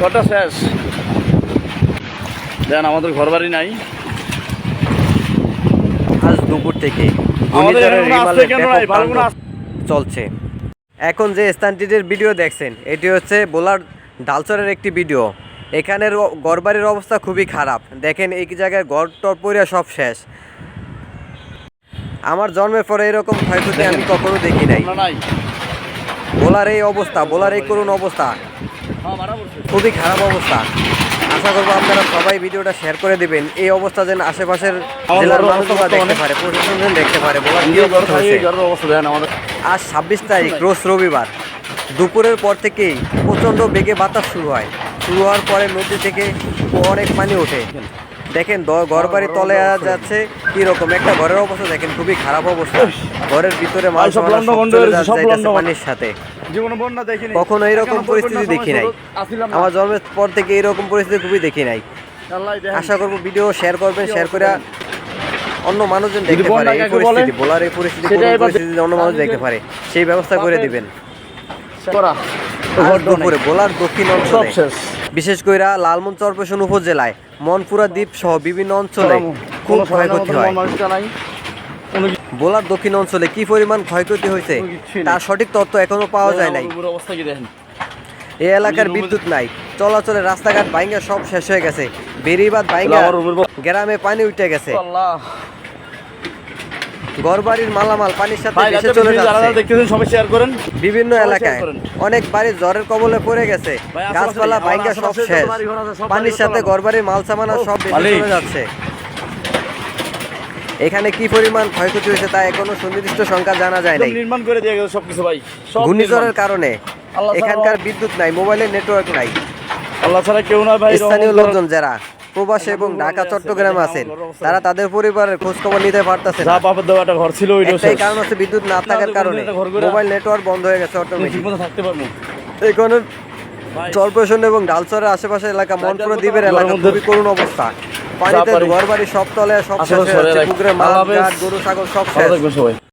ঘরটা শেষ। দেন আমাদের ঘর বাড়ি নাই। আজ দুপুর থেকে চলছে। এখন যে স্থানটির ভিডিও দেখছেন এটি হচ্ছে বোলার ডালচরের একটি ভিডিও। এখানের ঘরবাড়ির অবস্থা খুবই খারাপ। দেখেন এই জায়গায় ঘর টর পরিয়া সব শেষ। আমার জন্মের পরে এরকম ক্ষয়ক্ষতি আমি কখনো দেখি নাই। বোলার এই অবস্থা বোলার এই করুণ অবস্থা। খুবই খারাপ অবস্থা। আশা করব আপনারা সবাই ভিডিওটা শেয়ার করে দিবেন। এই অবস্থা যেন আশেপাশের জেলার মানুষরা দেখতে পারে প্রশাসন যেন দেখতে পারে। আজ ছাব্বিশ তারিখ রোজ রবিবার। দুপুরের পর থেকেই প্রচণ্ড বেগে বাতাস শুরু হয়। শুরু হওয়ার পরে নদী থেকে অনেক পানি ওঠে। দেখেন ঘর বাড়ি তলে যাচ্ছে কি রকম? একটা ঘরের অবস্থা দেখেন খুবই খারাপ অবস্থা। ঘরের ভিতরে লন্ডন। পানির সাথে। কখনো এইরকম পরিস্থিতি দেখি নাই। আমার জন্মের পর থেকে এরকম পরিস্থিতি খুবই দেখি নাই। আশা করব ভিডিও শেয়ার করবেন শেয়ার করে অন্য মানুষজন দেখতে পারে। এই পরিস্থিতি বোলার এই পরিস্থিতি পরিস্থিতি অন্য মানুষ দেখতে পারে সেই ব্যবস্থা করে দিবেন। করা। দুপুরে বোলার দক্ষিণ শেষ। বিশেষ করে লালমন চরপেশন উপজেলায় মনপুরা দ্বীপ সহ বিভিন্ন অঞ্চলে খুব ক্ষয়ক্ষতি হয়। বোলার দক্ষিণ অঞ্চলে কি পরিমাণ ক্ষয়ক্ষতি হয়েছে তার সঠিক তথ্য এখনও পাওয়া যায় নাই। এই এলাকার বিদ্যুৎ নাই চলাচলে রাস্তাঘাট ভাঙ্গা সব শেষ হয়ে গেছে। বেরিবাদ আমার গ্রামে পানি উঠে গেছে। ঘরবাড়ির মালামাল পানির সাথে ভেসে চলে যাচ্ছে। দেখতেছেন সবাই শেয়ার করেন। বিভিন্ন এলাকায়। অনেক বাড়ি জ্বরের কবলে পড়ে গেছে। গাছপালা ভাঙ্গা সব শেষ। পানির সাথে ঘরবাড়ির মাল সামানা সব ভেসে চলে যাচ্ছে। এখানে কি পরিমাণ ক্ষয়ক্ষতি হয়েছে তা এখনও সুনির্দিষ্ট সংখ্যা জানা যায় নাই। নির্মাণ করে দিয়ে গেছে সবকিছু ভাই। ঘূর্ণিঝড়ের কারণে এখানকার বিদ্যুৎ নাই মোবাইলের নেটওয়ার্ক নাই। আল্লাহ ছাড়া কেউ না ভাই স্থানীয় লোকজন যারা প্রবাসে এবং ঢাকা চট্টগ্রাম আছেন। তারা তাদের পরিবারের খোঁজ খবর নিতে পারতেছে না। বাপের দেওয়া একটা ঘর ছিল ওইটাও কারণ হচ্ছে বিদ্যুৎ না থাকার কারণে। মোবাইল নেটওয়ার্ক বন্ধ হয়ে গেছে অটোমেটিক থাকতে পারব এই কারণে চরপেশন এবং ডালচরের আশেপাশে এলাকা মনপুরা দ্বীপের এলাকা খুবই করুণ অবস্থা। পানিতে। ঘর বাড়ি সব তলে সব শেষ হয়ে যাচ্ছে পুকুরে মাছ গরু ছাগল সব শেষ।